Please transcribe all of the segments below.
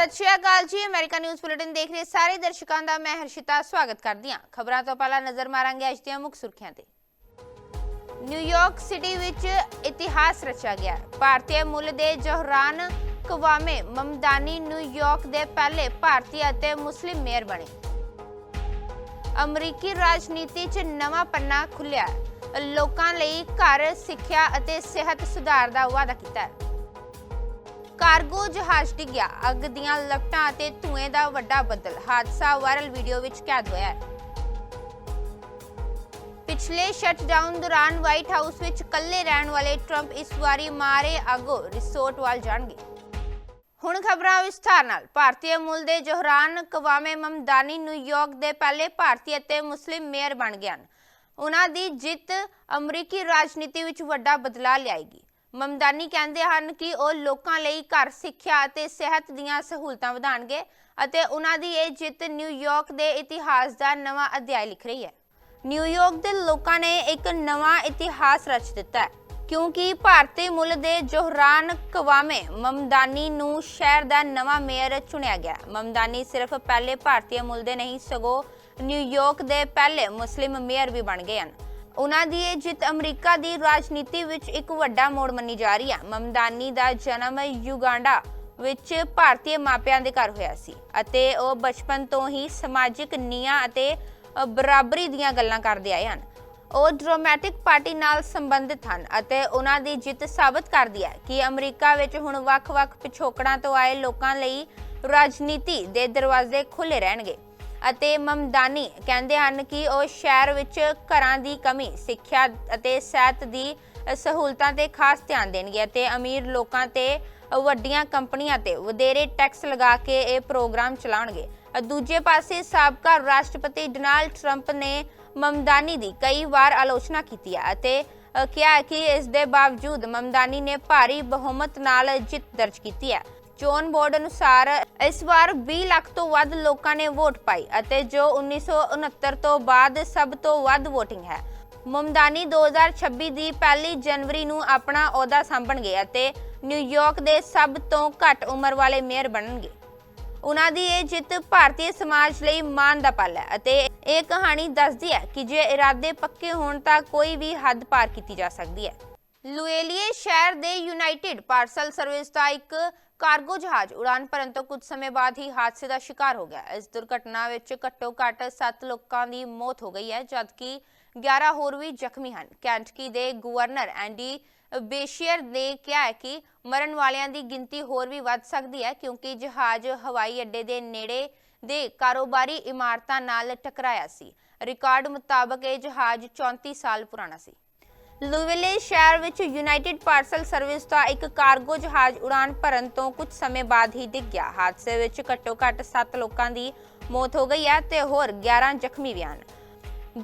ਸਤਿ ਸ਼੍ਰੀ ਅਕਾਲ ਜੀ। America news bulletin ਦੇਖ ਰਹੇ ਸਾਰੇ ਦਰਸ਼ਕਾਂ ਦਾ ਮੈਂ ਹਰਸ਼ਿਤਾ, ਸਵਾਗਤ ਕਰਦੀ ਹਾਂ। ਖਬਰਾਂ ਤੋਂ ਪਹਿਲਾਂ ਨਜ਼ਰ ਮਾਰਾਂਗੇ ਅੱਜ ਦੀਆਂ ਮੁੱਖ ਸੁਰਖੀਆਂ ਤੇ। ਨਿਊਯਾਰਕ ਸਿਟੀ ਵਿੱਚ ਇਤਿਹਾਸ ਰਚਿਆ ਗਿਆ ਭਾਰਤੀ ਮੁੱਲ ਦੇ ਜੋਹਰਾਨ ਕਵਾਮੇ ਮਮਦਾਨੀ ਨਿਊਯਾਰਕ ਦੇ ਪਹਿਲੇ ਭਾਰਤੀ ਅਤੇ ਮੁਸਲਿਮ ਮੇਅਰ ਬਣੇ। ਅਮਰੀਕੀ ਰਾਜਨੀਤੀ 'ਚ ਨਵਾਂ ਪੰਨਾ ਖੁੱਲਿਆ ਲੋਕਾਂ ਲਈ ਘਰ, ਸਿੱਖਿਆ ਅਤੇ ਸਿਹਤ ਸੁਧਾਰ ਦਾ ਵਾਅਦਾ ਕੀਤਾ ਹੈ। ਕਾਰਗੋ ਜਹਾਜ਼ ਡਿੱਗਿਆ। ਅੱਗ ਦੀਆਂ ਲਪਟਾਂ ਅਤੇ ਧੂਏ ਦਾ ਵੱਡਾ ਬੱਦਲ। ਹਾਦਸਾ ਵਾਇਰਲ ਵੀਡੀਓ ਵਿੱਚ ਕੈਦ ਹੋਇਆ ਹੈ। ਪਿਛਲੇ ਸ਼ਟਡਾਊਨ ਦੌਰਾਨ ਵਾਈਟ ਹਾਊਸ ਵਿੱਚ ਇਕੱਲੇ ਰਹਿਣ ਵਾਲੇ ਟਰੰਪ ਇਸ ਵਾਰੀ ਮਾਰੇ ਆਗੋ ਰਿਸੋਰਟ ਵੱਲ ਜਾਣਗੇ। ਹੁਣ ਖਬਰਾਂ ਵਿਸਥਾਰ ਨਾਲ। ਭਾਰਤੀ ਮੂਲ ਦੇ ਜੋਹਰਾਨ ਕਵਾਮੇ ਮਮਦਾਨੀ ਨਿਊਯਾਰਕ ਦੇ ਪਹਿਲੇ ਭਾਰਤੀ ਅਤੇ ਮੁਸਲਿਮ ਮੇਅਰ ਬਣ ਗਏ ਹਨ। ਉਹਨਾਂ ਦੀ ਜਿੱਤ ਅਮਰੀਕੀ ਰਾਜਨੀਤੀ ਵਿੱਚ ਵੱਡਾ ਬਦਲਾਅ ਲਿਆਏਗੀ। ਮਮਦਾਨੀ ਕਹਿੰਦੇ ਹਨ ਕਿ ਉਹ ਲੋਕਾਂ ਲਈ ਘਰ ਸਿੱਖਿਆ ਅਤੇ ਸਿਹਤ ਦੀਆਂ ਸਹੂਲਤਾਂ ਵਧਾਉਣਗੇ ਅਤੇ ਉਹਨਾਂ ਦੀ ਇਹ ਜਿੱਤ ਨਿਊਯਾਰਕ ਦੇ ਇਤਿਹਾਸ ਦਾ ਨਵਾਂ ਅਧਿਆਇ ਲਿਖ ਰਹੀ ਹੈ। ਨਿਊਯਾਰਕ ਦੇ ਲੋਕਾਂ ਨੇ ਇੱਕ ਨਵਾਂ ਇਤਿਹਾਸ ਰਚ ਦਿੱਤਾ ਹੈ, ਕਿਉਂਕਿ ਭਾਰਤੀ ਮੁੱਲ ਦੇ ਜੋਹਰਾਨ ਕਵਾਮੇ ਮਮਦਾਨੀ ਨੂੰ ਸ਼ਹਿਰ ਦਾ ਨਵਾਂ ਮੇਅਰ ਚੁਣਿਆ ਗਿਆ ਮਮਦਾਨੀ ਸਿਰਫ ਪਹਿਲੇ ਭਾਰਤੀ ਮੁੱਲ ਦੇ ਨਹੀਂ, ਸਗੋਂ ਨਿਊਯਾਰਕ ਦੇ ਪਹਿਲੇ ਮੁਸਲਿਮ ਮੇਅਰ ਵੀ ਬਣ ਗਏ ਹਨ। ਉਹਨਾਂ ਦੀ ਇਹ ਜਿੱਤ ਅਮਰੀਕਾ ਦੀ ਰਾਜਨੀਤੀ ਵਿੱਚ ਇੱਕ ਵੱਡਾ ਮੋੜ ਮੰਨੀ ਜਾ ਰਹੀ ਹੈ ਮਮਦਾਨੀ ਦਾ ਜਨਮ ਯੁਗਾਂਡਾ ਵਿੱਚ ਭਾਰਤੀ ਮਾਪਿਆਂ ਦੇ ਘਰ ਹੋਇਆ ਸੀ ਅਤੇ ਉਹ ਬਚਪਨ ਤੋਂ ਹੀ ਸਮਾਜਿਕ ਨਿਆਂ ਅਤੇ ਬਰਾਬਰੀ ਦੀਆਂ ਗੱਲਾਂ ਕਰਦੇ ਆਏ ਹਨ। ਉਹ ਡਰੋਮੈਟਿਕ ਪਾਰਟੀ ਨਾਲ ਸੰਬੰਧਿਤ ਹਨ ਅਤੇ ਉਹਨਾਂ ਦੀ ਜਿੱਤ ਸਾਬਤ ਕਰਦੀ ਹੈ ਕਿ ਅਮਰੀਕਾ ਵਿੱਚ ਹੁਣ ਵੱਖ-ਵੱਖ ਪਿਛੋਕੜਾਂ ਤੋਂ ਆਏ ਲੋਕਾਂ ਲਈ ਰਾਜਨੀਤੀ ਦੇ ਦਰਵਾਜ਼ੇ ਖੁੱਲੇ ਰਹਿਣਗੇ। ਅਤੇ ਮਮਦਾਨੀ ਕਹਿੰਦੇ ਹਨ ਕਿ ਉਹ ਸ਼ਹਿਰ ਵਿੱਚ ਘਰਾਂ ਦੀ ਕਮੀ, ਸਿੱਖਿਆ ਅਤੇ ਸਿਹਤ ਦੀ ਸਹੂਲਤਾਂ ਤੇ ਖਾਸ ਧਿਆਨ ਦੇਣਗੇ ਅਤੇ ਅਮੀਰ ਲੋਕਾਂ ਤੇ ਵੱਡੀਆਂ ਕੰਪਨੀਆਂ ਤੇ ਵਧੇਰੇ ਟੈਕਸ ਲਗਾ ਕੇ ਇਹ ਪ੍ਰੋਗਰਾਮ ਚਲਾਉਣਗੇ। ਦੂਜੇ ਪਾਸੇ ਸਾਬਕਾ ਰਾਸ਼ਟਰਪਤੀ ਡੋਨਾਲਡ ਟਰੰਪ ਨੇ ਮਮਦਾਨੀ ਦੀ ਕਈ ਵਾਰ ਆਲੋਚਨਾ ਕੀਤੀ ਹੈ ਅਤੇ ਕਿਹਾ ਕਿ ਇਸ ਦੇ ਬਾਵਜੂਦ ਮਮਦਾਨੀ ਨੇ ਭਾਰੀ ਬਹੁਮਤ ਨਾਲ ਜਿੱਤ ਦਰਜ ਕੀਤੀ ਹੈ। ਚੋਣ ਬੋਰਡ ਅਨੁਸਾਰ ਇਸ ਵਾਰ 20 ਲੱਖ ਤੋਂ ਵੱਧ ਲੋਕਾਂ ਨੇ ਵੋਟ ਪਾਈ ਅਤੇ ਜੋ 1969 ਤੋਂ ਬਾਅਦ ਸਭ ਤੋਂ ਵੱਧ VOTING ਹੈ। ਮਮਦਾਨੀ 2026 ਦੀ ਪਹਿਲੀ ਜਨਵਰੀ ਨੂੰ ਆਪਣਾ ਅਹੁਦਾ ਸੰਭਣਗੇ ਅਤੇ ਨਿਊਯਾਰਕ ਦੇ ਸਭ ਤੋਂ ਘੱਟ ਉਮਰ ਵਾਲੇ ਮੇਅਰ ਬਣਨਗੇ। ਉਹਨਾਂ ਦੀ ਇਹ ਜਿੱਤ ਭਾਰਤੀ ਸਮਾਜ ਲਈ ਮਾਣ ਦਾ ਪਲ ਹੈ ਅਤੇ ਇਹ ਕਹਾਣੀ ਦੱਸਦੀ ਹੈ ਕਿ ਜੇ ਇਰਾਦੇ ਪੱਕੇ ਹੋਣ ਤਾਂ ਕੋਈ ਵੀ ਹੱਦ ਪਾਰ ਕੀਤੀ ਜਾ ਸਕਦੀ ਹੈ। ਲੁਏਲੀਏ ਸ਼ਹਿਰ ਦੇ ਯੂਨਾਈਟਿਡ ਪਾਰਸਲ ਸਰਵਿਸ ਦਾ ਇੱਕ ਕਾਰਗੋ ਜਹਾਜ਼ ਉਡਾਨ ਭਰਨ ਤੋਂ ਕੁਝ ਸਮੇਂ ਬਾਅਦ ਹੀ ਹਾਦਸੇ ਦਾ ਸ਼ਿਕਾਰ ਹੋ ਗਿਆ। ਇਸ ਦੁਰਘਟਨਾ ਵਿੱਚ ਘੱਟੋ-ਘੱਟ 7 ਲੋਕਾਂ ਦੀ ਮੌਤ ਹੋ ਗਈ ਹੈ, ਜਦਕਿ 11 ਹੋਰ ਵੀ ਜ਼ਖਮੀ ਹਨ। ਕੈਂਟਕੀ ਦੇ ਗਵਰਨਰ ਐਂਡੀ ਬੇਸ਼ੀਅਰ ਨੇ ਕਿਹਾ ਹੈ ਕਿ ਮਰਨ ਵਾਲਿਆਂ ਦੀ ਗਿਣਤੀ ਹੋਰ ਵੀ ਵੱਧ ਸਕਦੀ ਹੈ, ਕਿਉਂਕਿ ਜਹਾਜ਼ ਹਵਾਈ ਅੱਡੇ ਦੇ ਨੇੜੇ ਦੇ ਕਾਰੋਬਾਰੀ ਇਮਾਰਤਾਂ ਨਾਲ ਟਕਰਾਇਆ ਸੀ। ਰਿਕਾਰਡ ਮੁਤਾਬਕ ਇਹ ਜਹਾਜ਼ 34 ਸਾਲ ਪੁਰਾਣਾ ਸੀ। ਲੁਵੇਲੇ ਸ਼ਹਿਰ ਵਿੱਚ ਯੂਨਾਈਟਿਡ ਪਾਰਸਲ ਸਰਵਿਸ ਦਾ ਇੱਕ ਕਾਰਗੋ ਜਹਾਜ਼ ਉਡਾਨ ਭਰਨ ਤੋਂ ਕੁਝ ਸਮੇਂ ਬਾਅਦ ਹੀ ਡਿੱਗ ਗਿਆ। ਹਾਦਸੇ ਵਿੱਚ ਘੱਟੋ-ਘੱਟ 7 ਲੋਕਾਂ ਦੀ ਮੌਤ ਹੋ ਗਈ ਹੈ ਤੇ ਹੋਰ 11 ਜ਼ਖਮੀ ਵੀ ਹਨ।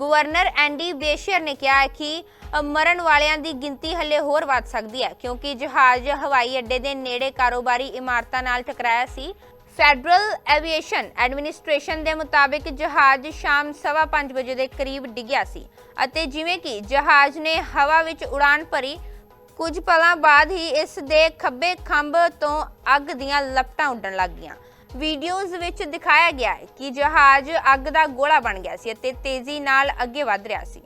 ਗਵਰਨਰ ਐਂਡੀ ਬੇਸ਼ੀਅਰ ਨੇ ਕਿਹਾ ਕਿ ਮਰਨ ਵਾਲਿਆਂ ਦੀ ਗਿਣਤੀ ਹਲੇ ਹੋਰ ਵੱਧ ਸਕਦੀ ਹੈ, ਕਿਉਂਕਿ ਜਹਾਜ਼ ਹਵਾਈ ਅੱਡੇ ਦੇ ਨੇੜੇ ਕਾਰੋਬਾਰੀ ਇਮਾਰਤਾਂ ਨਾਲ ਟਕਰਾਇਆ ਸੀ। ਫੈਡਰਲ ਐਵੀਏਸ਼ਨ ਐਡਮਿਨਿਸਟ੍ਰੇਸ਼ਨ ਦੇ ਮੁਤਾਬਿਕ ਜਹਾਜ਼ ਸ਼ਾਮ 5:30 ਵਜੇ ਦੇ ਕਰੀਬ ਡਿੱਗਿਆ ਸੀ ਅਤੇ ਜਿਵੇਂ ਕਿ ਜਹਾਜ਼ ਨੇ ਹਵਾ ਵਿੱਚ ਉਡਾਨ ਭਰੀ, ਕੁਝ ਪਲਾਂ ਬਾਅਦ ਹੀ ਇਸ ਦੇ ਖੱਬੇ ਖੰਭ ਤੋਂ ਅੱਗ ਦੀਆਂ ਲਪਟਾਂ ਉੱਡਣ ਲੱਗ ਗਈਆਂ। ਵੀਡੀਓਜ਼ ਵਿੱਚ ਦਿਖਾਇਆ ਗਿਆ ਹੈ ਕਿ ਜਹਾਜ਼ ਅੱਗ ਦਾ ਗੋਲਾ ਬਣ ਗਿਆ ਸੀ ਅਤੇ ਤੇਜ਼ੀ ਨਾਲ ਅੱਗੇ ਵਧ ਰਿਹਾ ਸੀ।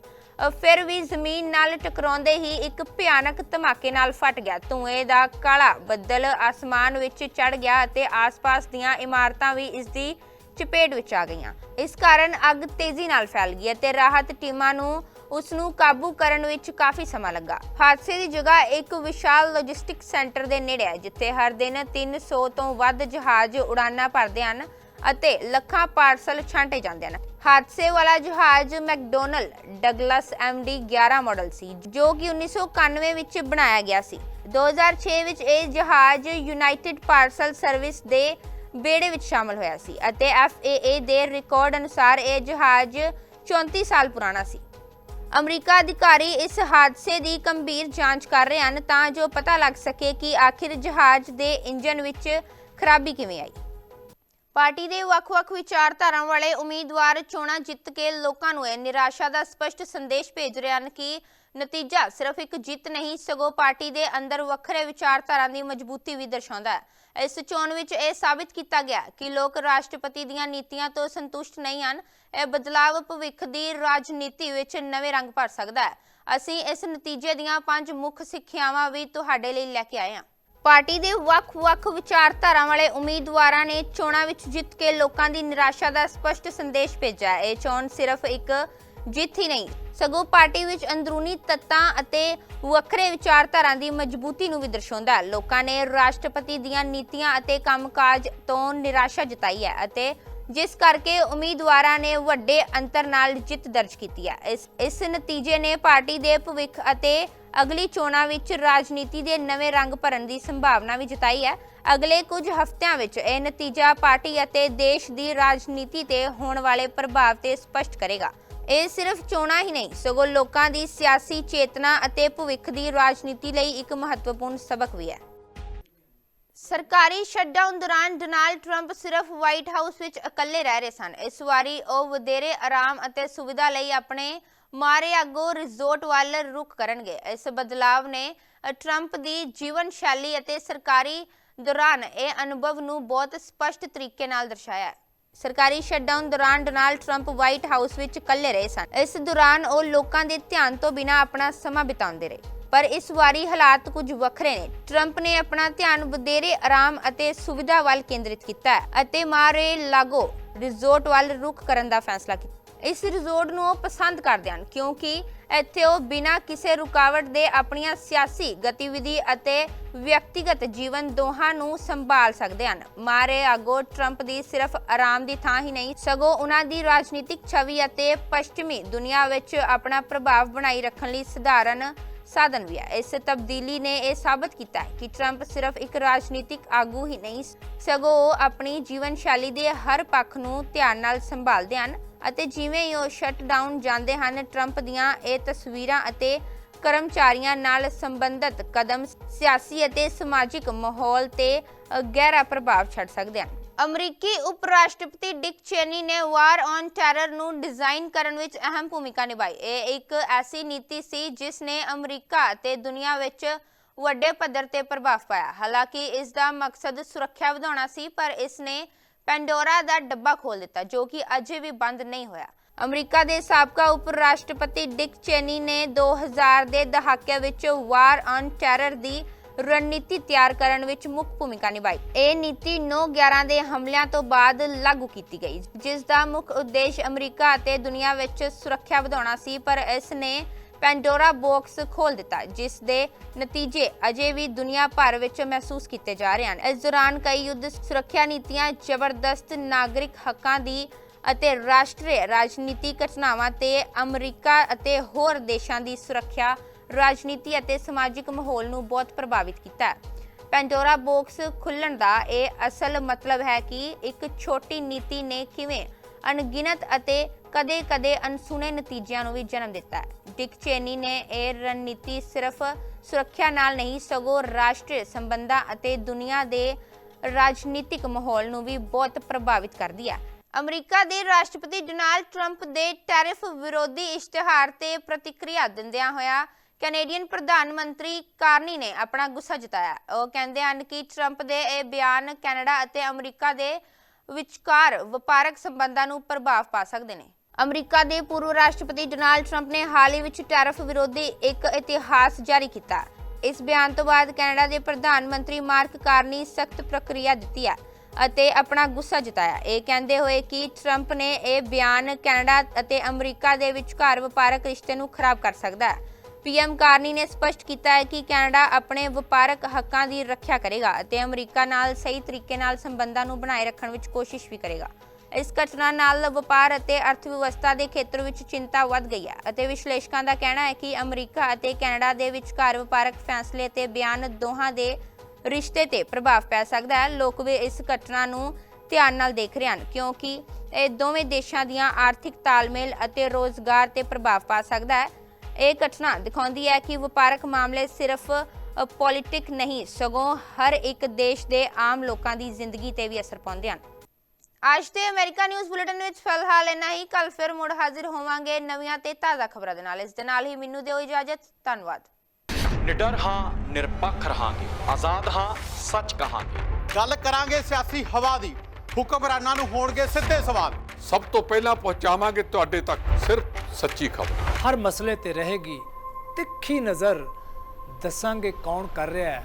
ਫਿਰ ਵੀ ਜ਼ਮੀਨ ਨਾਲ ਟਕਰਾਉਂਦੇ ਹੀ ਇੱਕ ਭਿਆਨਕ ਧਮਾਕੇ ਨਾਲ ਫਟ ਗਿਆ। ਧੂਏ ਦਾ ਕਾਲਾ ਬੱਦਲ ਆਸਮਾਨ ਵਿੱਚ ਚੜ ਗਿਆ ਅਤੇ ਆਸ-ਪਾਸ ਦੀਆਂ ਇਮਾਰਤਾਂ ਵੀ ਇਸ ਦੀ ਚਪੇਟ ਵਿੱਚ ਆ ਗਈਆਂ। ਇਸ ਕਾਰਨ ਅੱਗ ਤੇਜ਼ੀ ਨਾਲ ਫੈਲ ਗਈ ਅਤੇ ਰਾਹਤ ਟੀਮਾਂ ਨੂੰ ਉਸ ਨੂੰ ਕਾਬੂ ਕਰਨ ਵਿੱਚ ਕਾਫੀ ਸਮਾਂ ਲੱਗਾ। ਹਾਦਸੇ ਦੀ ਜਗ੍ਹਾ ਇੱਕ ਵਿਸ਼ਾਲ ਲੌਜਿਸਟਿਕ ਸੈਂਟਰ ਦੇ ਨੇੜੇ ਹੈ, ਜਿੱਥੇ ਹਰ ਦਿਨ 300 ਤੋਂ ਵੱਧ ਜਹਾਜ਼ ਉਡਾਨਾਂ ਭਰਦੇ ਹਨ। ਅਤੇ ਲੱਖਾਂ ਪਾਰਸਲ ਛਾਂਟੇ ਜਾਂਦੇ ਹਨ। ਹਾਦਸੇ ਵਾਲਾ ਜਹਾਜ਼ ਮੈਕਡੋਨਲ ਡਗਲਸ MD 11 ਮਾਡਲ ਸੀ, ਜੋ ਕਿ 1991 ਵਿੱਚ ਬਣਾਇਆ ਗਿਆ ਸੀ। 2006 ਵਿੱਚ ਇਹ ਜਹਾਜ਼ ਯੂਨਾਈਟਿਡ ਪਾਰਸਲ ਸਰਵਿਸ ਦੇ ਬੇੜੇ ਵਿੱਚ ਸ਼ਾਮਲ ਹੋਇਆ ਸੀ ਅਤੇ FAA ਦੇ ਰਿਕਾਰਡ ਅਨੁਸਾਰ ਇਹ ਜਹਾਜ਼ 34 ਸਾਲ ਪੁਰਾਣਾ ਸੀ। ਅਮਰੀਕਾ ਅਧਿਕਾਰੀ ਇਸ ਹਾਦਸੇ ਦੀ ਗੰਭੀਰ ਜਾਂਚ ਕਰ ਰਹੇ ਹਨ ਤਾਂ ਜੋ ਪਤਾ ਲੱਗ ਸਕੇ ਕਿ ਆਖਿਰ ਜਹਾਜ਼ ਦੇ ਇੰਜਨ ਵਿੱਚ ਖਰਾਬੀ ਕਿਵੇਂ ਆਈ। ਪਾਰਟੀ ਦੇ ਵੱਖ-ਵੱਖ ਵਿਚਾਰਧਾਰਾ ਵਾਲੇ ਉਮੀਦਵਾਰ ਚੋਣਾਂ ਜਿੱਤ ਕੇ ਲੋਕਾਂ ਨੂੰ ਇਹ ਨਿਰਾਸ਼ਾ ਦਾ ਸਪਸ਼ਟ ਸੰਦੇਸ਼ ਭੇਜ ਰਹੇ ਹਨ ਕਿ ਨਤੀਜਾ ਸਿਰਫ ਇੱਕ ਜਿੱਤ ਨਹੀਂ, ਸਗੋਂ ਪਾਰਟੀ ਦੇ ਅੰਦਰ ਵੱਖਰੇ ਵਿਚਾਰਧਾਰਾ ਦੀ ਮਜ਼ਬੂਤੀ ਵੀ ਦਰਸਾਉਂਦਾ ਹੈ। ਇਸ ਚੋਣ ਵਿੱਚ ਇਹ ਸਾਬਿਤ ਕੀਤਾ ਗਿਆ ਕਿ ਲੋਕ ਰਾਸ਼ਟਰਪਤੀ ਦੀਆਂ ਨੀਤੀਆਂ ਤੋਂ ਸੰਤੁਸ਼ਟ ਨਹੀਂ ਹਨ। ਇਹ ਬਦਲਾਵ ਭਵਿੱਖ ਦੀ ਰਾਜਨੀਤੀ ਵਿੱਚ ਨਵੇਂ ਰੰਗ ਭਰ ਸਕਦਾ ਹੈ। ਅਸੀਂ ਇਸ ਨਤੀਜੇ ਦੀਆਂ ਪੰਜ ਮੁੱਖ ਸਿੱਖਿਆਵਾਂ ਵੀ ਤੁਹਾਡੇ ਲਈ ਲੈ ਕੇ ਆਏ ਹਾਂ। ਪਾਰਟੀ ਦੇ ਵੱਖ-ਵੱਖ ਵਿਚਾਰਧਾਰਾ ਵਾਲੇ ਉਮੀਦਵਾਰਾਂ ਨੇ ਚੋਣਾਂ ਵਿੱਚ ਜਿੱਤ ਕੇ ਲੋਕਾਂ ਦੀ ਨਿਰਾਸ਼ਾ ਦਾ ਸਪਸ਼ਟ ਸੰਦੇਸ਼ ਭੇਜਿਆ। ਇਹ ਚੋਣ ਸਿਰਫ ਇੱਕ ਜਿੱਤ ਹੀ ਨਹੀਂ, ਸਗੋਂ ਪਾਰਟੀ ਵਿੱਚ ਅੰਦਰੂਨੀ ਤੱਤਾਂ ਅਤੇ ਵੱਖਰੇ ਵਿਚਾਰਧਾਰਾ ਦੀ ਮਜ਼ਬੂਤੀ ਨੂੰ ਵੀ ਦਰਸਾਉਂਦਾ ਹੈ। ਲੋਕਾਂ ਨੇ ਰਾਸ਼ਟਰਪਤੀ ਦੀਆਂ ਨੀਤੀਆਂ ਅਤੇ ਕੰਮਕਾਜ ਤੋਂ ਨਿਰਾਸ਼ਾ ਜਤਾਈ ਹੈ ਅਤੇ ਜਿਸ ਕਰਕੇ ਉਮੀਦਵਾਰਾਂ ਨੇ ਵੱਡੇ ਅੰਤਰ ਨਾਲ ਜਿੱਤ ਦਰਜ ਕੀਤੀ ਹੈ। ਇਸ ਇਸ ਨਤੀਜੇ ਨੇ ਪਾਰਟੀ ਦੇ ਭਵਿੱਖ ਅਤੇ ਅਗਲੀ ਚੋਣਾਂ ਵਿੱਚ ਰਾਜਨੀਤੀ ਦੇ ਨਵੇਂ ਰੰਗ ਭਰਨ ਦੀ ਸੰਭਾਵਨਾ ਵੀ ਜਤਾਈ ਹੈ। ਅਗਲੇ ਕੁਝ ਹਫ਼ਤਿਆਂ ਵਿੱਚ ਇਹ ਨਤੀਜਾ ਪਾਰਟੀ ਅਤੇ ਦੇਸ਼ ਦੀ ਰਾਜਨੀਤੀ ਤੇ ਹੋਣ ਵਾਲੇ ਪ੍ਰਭਾਵ ਤੇ ਸਪਸ਼ਟ ਕਰੇਗਾ। ਇਹ ਸਿਰਫ ਚੋਣਾਂ ਹੀ ਨਹੀਂ, ਸਗੋਂ ਲੋਕਾਂ ਦੀ ਸਿਆਸੀ ਚੇਤਨਾ ਅਤੇ ਭਵਿੱਖ ਦੀ ਰਾਜਨੀਤੀ ਲਈ ਇੱਕ ਮਹੱਤਵਪੂਰਨ ਸਬਕ ਵੀ ਹੈ। ਸਰਕਾਰੀ ਸ਼ਟਡਾਊਨ ਦੌਰਾਨ ਡੋਨਾਲਡ ਟਰੰਪ ਸਿਰਫ ਵਾਈਟ ਹਾਊਸ ਵਿੱਚ ਇਕੱਲੇ ਰਹਿ ਰਹੇ ਸਨ। ਇਸ ਵਾਰੀ ਉਹ ਵਧੇਰੇ ਆਰਾਮ ਅਤੇ ਸੁਵਿਧਾ ਲਈ ਆਪਣੇ ਮਾਰੇ ਅੱਗੋਂ ਰਿਜ਼ੋਰਟ ਵੱਲ ਰੁਖ ਕਰਨਗੇ। ਇਸ ਬਦਲਾਵ ਨੇ ਟਰੰਪ ਦੀ ਜੀਵਨ ਸ਼ੈਲੀ ਅਤੇ ਸਰਕਾਰੀ ਦੌਰਾਨ ਇਹ ਅਨੁਭਵ ਨੂੰ ਬਹੁਤ ਸਪਸ਼ਟ ਤਰੀਕੇ ਨਾਲ ਦਰਸਾਇਆ ਹੈ। ਸਰਕਾਰੀ ਸ਼ਟਡਾਊਨ ਦੌਰਾਨ ਡੋਨਾਲਡ ਟਰੰਪ ਵਾਈਟ ਹਾਊਸ ਵਿੱਚ ਇਕੱਲੇ ਰਹੇ ਸਨ। ਇਸ ਦੌਰਾਨ ਉਹ ਲੋਕਾਂ ਦੇ ਧਿਆਨ ਤੋਂ ਬਿਨਾਂ ਆਪਣਾ ਸਮਾਂ ਬਿਤਾਉਂਦੇ ਰਹੇ। ਪਰ ਇਸ ਵਾਰੀ ਹਾਲਾਤ ਕੁਝ ਵੱਖਰੇ ਨੇ। ਟਰੰਪ ਨੇ ਆਪਣਾ ਧਿਆਨ ਵਧੇਰੇ ਆਰਾਮ ਅਤੇ ਸੁਵਿਧਾ ਵੱਲ ਕੇਂਦਰਿਤ ਕੀਤਾ ਅਤੇ ਮਾਰੇ ਲਾਗੋ ਰਿਜ਼ੋਰਟ ਵੱਲ ਰੁਖ ਕਰਨ ਦਾ ਫੈਸਲਾ ਕੀਤਾ। ਇਸ ਰਿਜ਼ੋਰਟ ਨੂੰ ਉਹ ਪਸੰਦ ਕਰਦੇ ਹਨ, ਕਿਉਂਕਿ ਇੱਥੇ ਉਹ ਬਿਨਾਂ ਕਿਸੇ ਰੁਕਾਵਟ ਦੇ ਆਪਣੀਆਂ ਸਿਆਸੀ ਗਤੀਵਿਧੀ ਅਤੇ ਵਿਅਕਤੀਗਤ ਜੀਵਨ ਦੋਹਾਂ ਨੂੰ ਸੰਭਾਲ ਸਕਦੇ ਹਨ। ਮਾਰੇ ਆਗੋ ਟਰੰਪ ਦੀ ਸਿਰਫ ਆਰਾਮ ਦੀ ਥਾਂ ਹੀ ਨਹੀਂ, ਸਗੋਂ ਉਹਨਾਂ ਦੀ ਰਾਜਨੀਤਿਕ ਛਵੀ ਅਤੇ ਪੱਛਮੀ ਦੁਨੀਆ ਵਿੱਚ ਆਪਣਾ ਪ੍ਰਭਾਵ ਬਣਾਈ ਰੱਖਣ ਲਈ ਸਧਾਰਨ ਸਾਧਨ ਵੀ ਹੈ। ਇਸ ਤਬਦੀਲੀ ਨੇ ਇਹ ਸਾਬਤ ਕੀਤਾ ਹੈ ਕਿ ਟਰੰਪ ਸਿਰਫ ਇੱਕ ਰਾਜਨੀਤਿਕ ਆਗੂ ਹੀ ਨਹੀਂ, ਸਗੋਂ ਉਹ ਆਪਣੀ ਜੀਵਨ ਸ਼ੈਲੀ ਦੇ ਹਰ ਪੱਖ ਨੂੰ ਧਿਆਨ ਨਾਲ ਸੰਭਾਲਦੇ ਹਨ। ਅਤੇ ਜਿਵੇਂ ਹੀ ਉਹ ਸ਼ਟ ਡਾਊਨ ਜਾਂਦੇ ਹਨ ਟਰੰਪ ਦੀਆਂ ਇਹ ਤਸਵੀਰਾਂ ਅਤੇ ਕਰਮਚਾਰੀਆਂ ਨਾਲ ਸੰਬੰਧਿਤ ਕਦਮ ਸਿਆਸੀ ਅਤੇ ਸਮਾਜਿਕ ਮਾਹੌਲ ਤੇ ਗਹਿਰਾ ਪ੍ਰਭਾਵ ਛੱਡ ਸਕਦੇ ਹਨ। ਅਮਰੀਕੀ ਉਪ ਰਾਸ਼ਟਰਪਤੀ ਡਿਕ ਚੇਨੀ ਨੇ ਵਾਰ ਔਨ ਟੈਰਰ ਨੂੰ ਡਿਜ਼ਾਈਨ ਕਰਨ ਵਿੱਚ ਅਹਿਮ ਭੂਮਿਕਾ ਨਿਭਾਈ। ਇਹ ਇੱਕ ਐਸੀ ਨੀਤੀ ਸੀ ਜਿਸ ਨੇ ਅਮਰੀਕਾ ਅਤੇ ਦੁਨੀਆ ਵਿੱਚ ਵੱਡੇ ਪੱਧਰ ਤੇ ਪ੍ਰਭਾਵ ਪਾਇਆ। ਹਾਲਾਂਕਿ ਇਸ ਦਾ ਮਕਸਦ ਸੁਰੱਖਿਆ ਵਧਾਉਣਾ ਸੀ, ਪਰ ਇਸ ਨੇ ਪੈਂਡੋਰਾ ਦਾ ਡੱਬਾ ਖੋਲ ਦਿੱਤਾ, ਜੋ ਕਿ ਅਜੇ ਵੀ ਬੰਦ ਨਹੀਂ ਹੋਇਆ। ਅਮਰੀਕਾ ਦੇ ਸਾਬਕਾ ਉਪ ਰਾਸ਼ਟਰਪਤੀ ਡਿਕ ਚੇਨੀ ਨੇ 2000 ਦੇ ਦਹਾਕੇ ਵਿੱਚ ਵਾਰ ਔਨ ਟੈਰਰ ਦੀ ਰਣਨੀਤੀ ਤਿਆਰ ਕਰਨ ਵਿੱਚ ਮੁੱਖ ਭੂਮਿਕਾ ਨਿਭਾਈ। ਇਹ ਨੀਤੀ 9/11 ਦੇ ਹਮਲਿਆਂ ਤੋਂ ਬਾਅਦ ਲਾਗੂ ਕੀਤੀ ਗਈ, ਜਿਸ ਦਾ ਮੁੱਖ ਉਦੇਸ਼ ਅਮਰੀਕਾ ਅਤੇ ਦੁਨੀਆ ਵਿੱਚ ਸੁਰੱਖਿਆ ਵਧਾਉਣਾ ਸੀ, ਪਰ ਇਸ ਨੇ ਪੈਂਡੋਰਾ ਬਾਕਸ ਖੋਲ ਦਿੱਤਾ, ਜਿਸ ਦੇ ਨਤੀਜੇ ਅਜੇ ਵੀ ਦੁਨੀਆ ਭਰ ਵਿੱਚ ਮਹਿਸੂਸ ਕੀਤੇ ਜਾ ਰਹੇ ਹਨ। ਇਸ ਦੌਰਾਨ ਕਈ ਯੁੱਧ ਸੁਰੱਖਿਆ ਨੀਤੀਆਂ, ਜ਼ਬਰਦਸਤ ਨਾਗਰਿਕ ਹੱਕਾਂ ਦੀ ਅਤੇ ਰਾਸ਼ਟਰੀ ਰਾਜਨੀਤੀ ਘਟਨਾਵਾਂ ਤੇ ਅਮਰੀਕਾ ਅਤੇ ਹੋਰ ਦੇਸ਼ਾਂ ਦੀ ਸੁਰੱਖਿਆ, ਰਾਜਨੀਤੀ ਅਤੇ ਸਮਾਜਿਕ ਮਾਹੌਲ ਨੂੰ ਬਹੁਤ ਪ੍ਰਭਾਵਿਤ ਕੀਤਾ ਹੈ। ਪੈਂਡੋਰਾ ਬਾਕਸ ਖੁੱਲਣ ਦਾ ਇਹ ਅਸਲ ਮਤਲਬ ਹੈ ਕਿ ਇੱਕ ਛੋਟੀ ਨੀਤੀ ਨੇ ਕਿਵੇਂ ਅਣਗਿਣਤ ਅਤੇ ਕਦੇ-ਕਦੇ ਅਣਸੁਣੇ ਨਤੀਜਿਆਂ ਨੂੰ ਵੀ ਜਨਮ ਦਿੱਤਾ ਹੈ। ਡਿਕ ਚੇਨੀ ਨੇ ਇਹ ਰਣਨੀਤੀ ਸਿਰਫ ਸੁਰੱਖਿਆ ਨਾਲ ਨਹੀਂ, ਸਗੋਂ ਰਾਸ਼ਟਰੀ ਸੰਬੰਧਾਂ ਅਤੇ ਦੁਨੀਆ ਦੇ ਰਾਜਨੀਤਿਕ ਮਾਹੌਲ ਨੂੰ ਵੀ ਬਹੁਤ ਪ੍ਰਭਾਵਿਤ ਕਰਦੀ ਹੈ। ਅਮਰੀਕਾ ਦੇ ਰਾਸ਼ਟਰਪਤੀ ਡੋਨਾਲਡ ਟਰੰਪ ਦੇ ਟੈਰਿਫ ਵਿਰੋਧੀ ਇਸ਼ਤਿਹਾਰ ਤੇ ਪ੍ਰਤੀਕਿਰਿਆ ਦਿੰਦਿਆਂ ਹੋਇਆ ਕੈਨੇਡੀਅਨ ਪ੍ਰਧਾਨ ਮੰਤਰੀ ਕਾਰਨੀ ਨੇ ਆਪਣਾ ਗੁੱਸਾ ਜਤਾਇਆ। ਉਹ ਕਹਿੰਦੇ ਹਨ ਕਿ ਟਰੰਪ ਦੇ ਇਹ ਬਿਆਨ ਕੈਨੇਡਾ ਅਤੇ ਅਮਰੀਕਾ ਦੇ ਵਿਚਕਾਰ ਵਪਾਰਕ ਸੰਬੰਧਾਂ ਨੂੰ ਪ੍ਰਭਾਵ ਪਾ ਸਕਦੇ ਨੇ। ਅਮਰੀਕਾ ਦੇ ਪੂਰਵ ਰਾਸ਼ਟਰਪਤੀ ਡੋਨਾਲਡ ਟਰੰਪ ਨੇ ਹਾਲ ਹੀ ਵਿੱਚ ਟੈਰਫ ਵਿਰੋਧੀ ਇੱਕ ਇਤਿਹਾਸ ਜਾਰੀ ਕੀਤਾ। ਇਸ ਬਿਆਨ ਤੋਂ ਬਾਅਦ ਕੈਨੇਡਾ ਦੇ ਪ੍ਰਧਾਨ ਮੰਤਰੀ ਮਾਰਕ ਕਾਰਨੀ ਸਖਤ ਪ੍ਰਕਿਰਿਆ ਦਿੱਤੀ ਹੈ ਅਤੇ ਆਪਣਾ ਗੁੱਸਾ ਜਤਾਇਆ। ਇਹ ਕਹਿੰਦੇ ਹੋਏ ਕਿ ਟਰੰਪ ਨੇ ਇਹ ਬਿਆਨ ਕੈਨੇਡਾ ਅਤੇ ਅਮਰੀਕਾ ਦੇ ਵਿਚਕਾਰ ਵਪਾਰਕ ਰਿਸ਼ਤੇ ਨੂੰ ਖਰਾਬ ਕਰ ਸਕਦਾ ਹੈ। ਪੀਐਮ ਕਾਰਨੀ ਨੇ ਸਪਸ਼ਟ ਕੀਤਾ ਹੈ ਕਿ ਕੈਨੇਡਾ ਆਪਣੇ ਵਪਾਰਕ ਹੱਕਾਂ ਦੀ ਰੱਖਿਆ ਕਰੇਗਾ ਅਤੇ ਅਮਰੀਕਾ ਨਾਲ ਸਹੀ ਤਰੀਕੇ ਨਾਲ ਸੰਬੰਧਾਂ ਨੂੰ ਬਣਾਏ ਰੱਖਣ ਵਿੱਚ ਕੋਸ਼ਿਸ਼ ਵੀ ਕਰੇਗਾ। ਇਸ ਘਟਨਾ ਨਾਲ ਵਪਾਰ ਅਤੇ ਅਰਥ ਵਿਵਸਥਾ ਦੇ ਖੇਤਰ ਵਿੱਚ ਚਿੰਤਾ ਵੱਧ ਗਈ ਹੈ ਅਤੇ ਵਿਸ਼ਲੇਸ਼ਕਾਂ ਦਾ ਕਹਿਣਾ ਹੈ ਕਿ ਅਮਰੀਕਾ ਅਤੇ ਕੈਨੇਡਾ ਦੇ ਵਿਚਕਾਰ ਵਪਾਰਕ ਫੈਸਲੇ ਅਤੇ ਬਿਆਨ ਦੋਹਾਂ ਦੇ ਰਿਸ਼ਤੇ ਤੇ ਪ੍ਰਭਾਵ ਪੈ ਸਕਦਾ ਹੈ। ਲੋਕ ਵੀ ਇਸ ਘਟਨਾ ਨੂੰ ਧਿਆਨ ਨਾਲ ਦੇਖ ਰਹੇ ਹਨ ਕਿਉਂਕਿ ਇਹ ਦੋਵੇਂ ਦੇਸ਼ਾਂ ਦੀਆਂ ਆਰਥਿਕ ਤਾਲਮੇਲ ਅਤੇ ਰੋਜ਼ਗਾਰ ਤੇ ਪ੍ਰਭਾਵ ਪਾ ਸਕਦਾ ਹੈ। ਇਹ ਘਟਨਾ ਦਿਖਾਉਂਦੀ ਹੈ ਕਿ ਵਪਾਰਕ ਮਾਮਲੇ ਸਿਰਫ ਪੋਲਿਟਿਕ ਨਹੀਂ, ਸਗੋਂ ਹਰ ਇੱਕ ਦੇਸ਼ ਦੇ ਆਮ ਲੋਕਾਂ ਦੀ ਜ਼ਿੰਦਗੀ ਤੇ ਵੀ ਅਸਰ ਪਾਉਂਦੇ ਹਨ। ਅੱਜ ਦੇ ਅਮਰੀਕਾ ਨਿਊਜ਼ ਬੁਲੇਟਿਨ ਵਿੱਚ ਫਿਲਹਾਲ ਇੰਨਾ ਹੀ। ਕੱਲ ਫਿਰ ਮੁੜ ਹਾਜ਼ਰ ਹੋਵਾਂਗੇ ਨਵੀਆਂ ਤੇ ਤਾਜ਼ਾ ਖਬਰਾਂ ਦੇ ਨਾਲ। ਇਸ ਦੇ ਨਾਲ ਹੀ ਮੈਨੂੰ ਦਿਓ ਇਜਾਜ਼ਤ। ਧੰਨਵਾਦ। ਨਿਡਰ ਹਾਂ ਨਿਰਪੱਖ ਰਹਾਂਗੇ। ਆਜ਼ਾਦ ਹਾਂ ਸੱਚ ਕਹਾਂਗੇ। ਗੱਲ ਕਰਾਂਗੇ ਸਿਆਸੀ ਹਵਾ ਦੀ। ਹੁਕਮਰਾਨਾਂ ਨੂੰ ਹੋਣਗੇ ਸਿੱਧੇ ਸਵਾਲ। ਸਭ ਤੋਂ ਪਹਿਲਾਂ ਪਹੁੰਚਾਵਾਂਗੇ ਤੁਹਾਡੇ ਤੱਕ ਸਿਰਫ ਸੱਚੀ ਖਬਰ। ਹਰ ਮਸਲੇ ਤੇ ਰਹੇਗੀ ਤਿੱਖੀ ਨਜ਼ਰ। ਦੱਸਾਂਗੇ ਕੌਣ ਕਰ ਰਿਹਾ ਹੈ।